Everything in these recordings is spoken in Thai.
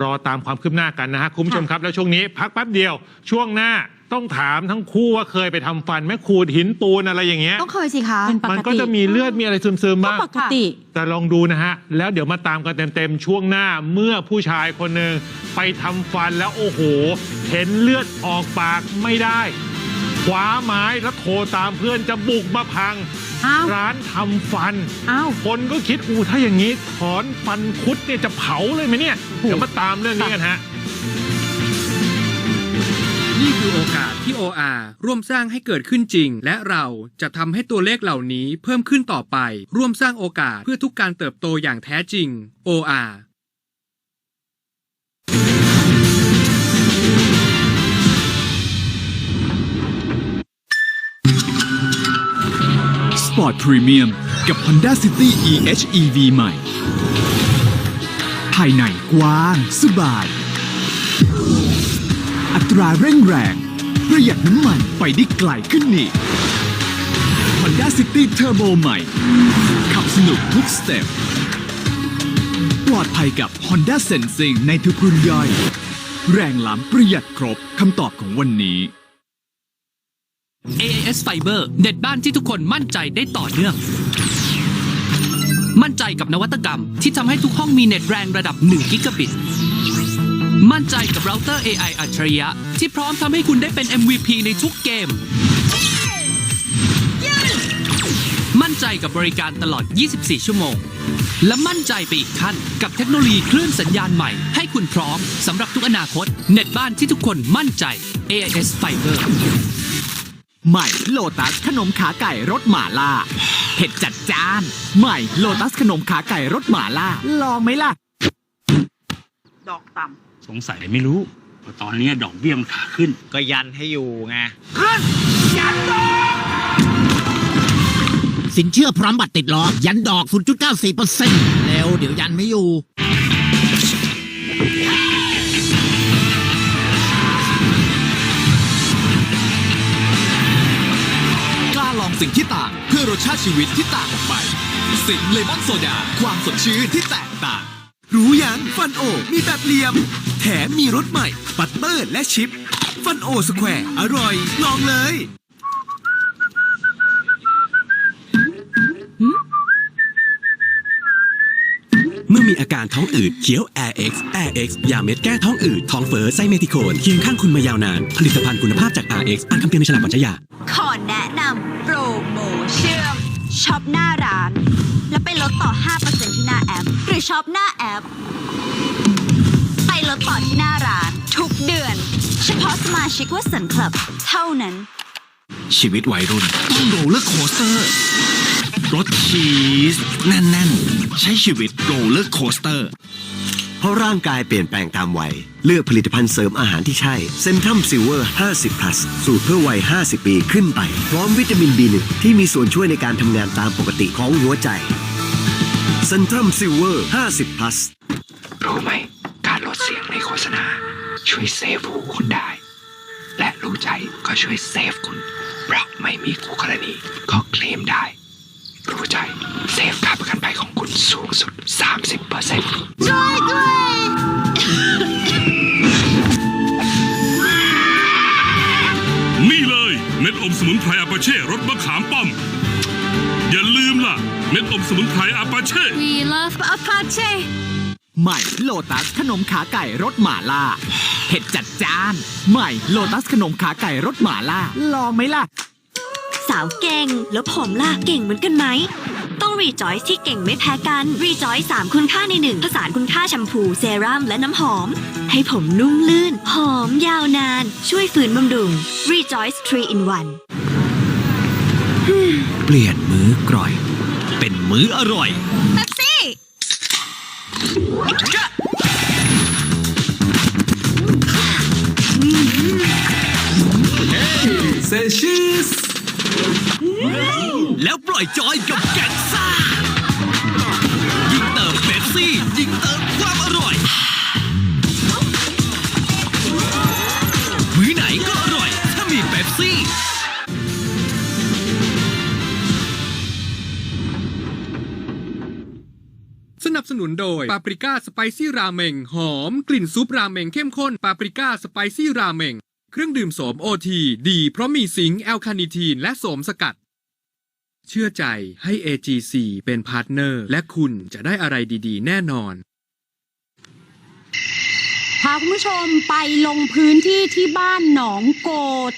รอตามความคืบหน้ากันนะฮะคุณผู้ชมครับ แล้วช่วงนี้พักแป๊บเดียว ช่วงหน้าต้องถามทั้งคู่ว่าเคยไปทำฟันไหมขูดหินปูนอะไรอย่างเงี้ย ต้องเคยสิคะเป็นปมันกก็ติจะมีเลือดมีอะไรซึมๆบ้างปกติ แต่ลองดูนะฮะ แล้วเดี๋ยวมาตามกันเต็มๆ ช่วงหน้าเมื่อผู้ชายคนหนึ่งไปทำฟันแล้วโอ้โห เห็นเลือดออกปากไม่ได้ คว้าไม้แล้วโทรตามเพื่อนจะบุกมาพัง อ้าว ร้านทำฟัน อ้าว คนก็คิดอูถ้าอย่างนี้ถอนฟันคุดเนี่ยจะเผาเลยไหมเนี่ย เดี๋ยวมาตามเรื่องนี้กันฮะ นี่คือโอกาสที่ OR ร่วมสร้างให้เกิดขึ้นจริง และเราจะทำให้ตัวเลขเหล่านี้เพิ่มขึ้นต่อไป ร่วมสร้างโอกาสเพื่อทุกการเติบโตอย่างแท้จริง OR Sport Premium กับ Honda City e-HEV ใหม่ ภายในกว้าง สบาย อัตราเร่งแรง ประหยัดน้ำมันไปได้ไกลขึ้นนี่ Honda City Turbo ใหม่ ขับสนุกทุกสเต็ป ปลอดภัยกับ Honda Sensing ในทุกรุ่นย่อย แรงล้ำประหยัดครบคำตอบของวันนี้ AIS Fiber เน็ตบ้านที่ทุกคนมั่นใจได้ต่อเนื่อง มั่นใจกับนวัตกรรมที่ทำให้ทุกห้องมีเน็ตแรงระดับ 1 กิกะบิต มั่นใจกับเราเตอร์ AI อัจฉริยะ ที่พร้อมทำให้คุณได้เป็น MVP ในทุกเกม มั่นใจกับบริการตลอด 24 ชั่วโมง และมั่นใจไปอีกขั้นกับเทคโนโลยีคลื่นสัญญาณใหม่ ให้คุณพร้อมสำหรับทุกอนาคต เน็ตบ้านที่ทุกคนมั่นใจ AIS Fiber ใหม่โลตัสขนมขาไก่รสหม่าล่าเผ็ดจัดจ้าน ใหม่โลตัสขนมขาไก่รสหม่าล่าลองไหมล่ะ ดอกต่สงสัยไม่รู้เพราะตอนนี้ดอกเบี้ยมันขาขึ้น ก็ยันให้อยู่ไงสินเชื่อพร้อมบัตรติดล้อยันดอก 0.94%แล้วเดี๋ยวยันไม่อยู่ สิ่งที่ต่าง เพื่อรสชาติชีวิตที่ต่างออกไป สิงเลมอนโซดา ความสดชื่นที่แตกต่าง รู้ยังฟันโอ มีแบบเหลี่ยม แถมมีรสใหม่บัตเตอร์และชิป ฟันโอสแควร์อร่อย ลองเลยเมื่อมีอาการท้องอืดเคี้ยว Air X Air X ยาเม็ดแก้ท้องอืดท้องเฟ้อไส้เมทิโคนเคียงข้างคุณมายาวนาน ผลิตภัณฑ์คุณภาพจาก RX อ่านคำเตือนในฉลากก่อนใช้ยา ช็อปหน้าร้าน แล้วไปลดต่อ 5%ที่หน้าแอป หรือช็อปหน้าแอป ไปลดต่อที่หน้าร้าน ทุกเดือน เฉพาะสมาชิกวัสันคลับ เท่านั้น ชีวิตวัยรุ่นต้องโรลเลอร์โคสเตอร์รถชีสแน่นๆ ใช้ชีวิตโรลเลอร์โคสเตอร์ เพราะร่างกายเปลี่ยนแปลงตามวัย เลือกผลิตภัณฑ์เสริมอาหารที่ใช่เซนทัมซิลเวอร์ 50 plus สูตรเพื่อวัย 50 ปีขึ้นไป พร้อมวิตามิน B1 ที่มีส่วนช่วยในการทำงานตามปกติของหัวใจเซนทัมซิลเวอร์ 50 plus รู้ไหม การลดเสียงในโฆษณา ช่วยเซฟหูคุณได้ และรู้ใจก็ช่วยเซฟคุณ เพราะไม่มีคู่กรณีก็เคลมได้ รู้ใจ เซฟค่าประกันภัยของคุณสูงสุด 30%ช่วยด้วย นี่เลย เม็ดอมสมุนไพรอาปาเช่รสมะขามป้อม อย่าลืมล่ะ เม็ดอมสมุนไพรอาปาเช่ We love Apache ใหม่โลตัสขนมขาไก่รสหม่าล่าเผ็ดจัดจ้าน ใหม่โลตัสขนมขาไก่รสหม่าล่า ลองไหมล่ะสาวเก่ง แล้วผมล่ะเก่งเหมือนกันไหม ต้องรีจอยที่เก่งไม่แพ้กันรีจอยสามคุณค่าในหนึ่งผสานคุณค่าแชมพูเซรั่มและน้ำหอม ให้ผมนุ่มลื่น หอมยาวนาน ช่วยฝืนบำรุง Rejoice 3 in 1เปลี่ยนมื้อกร่อย เป็นมื้ออร่อยเป๊ปซี่เซชิส แล้วปล่อยจอยกับแกงซ่า ยิ่งเติมเบปซี่ ยิ่งเติมความอร่อย มื้อไหนก็อร่อย ถ้ามีเบปซี่ สนับสนุนนุนโดยปาปริก้าสไปซี่ราเมง หอม กลิ่นซุปราเมงเข้มข้นปาปริก้าสไปซี่ราเมง เครื่องดื่มโสมโอที ดี เพราะมีซิงค์แอลคาเนิทีนและโสมสกัด เชื่อใจให้ AGC เป็นพาร์ทเนอร์ และคุณจะได้อะไรดีๆ แน่นอน พาคุณผู้ชมไปลงพื้นที่ที่บ้านหนองโก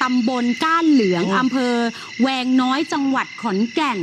ตำบลก้านเหลืองอำเภอแวงน้อยจังหวัดขอนแก่น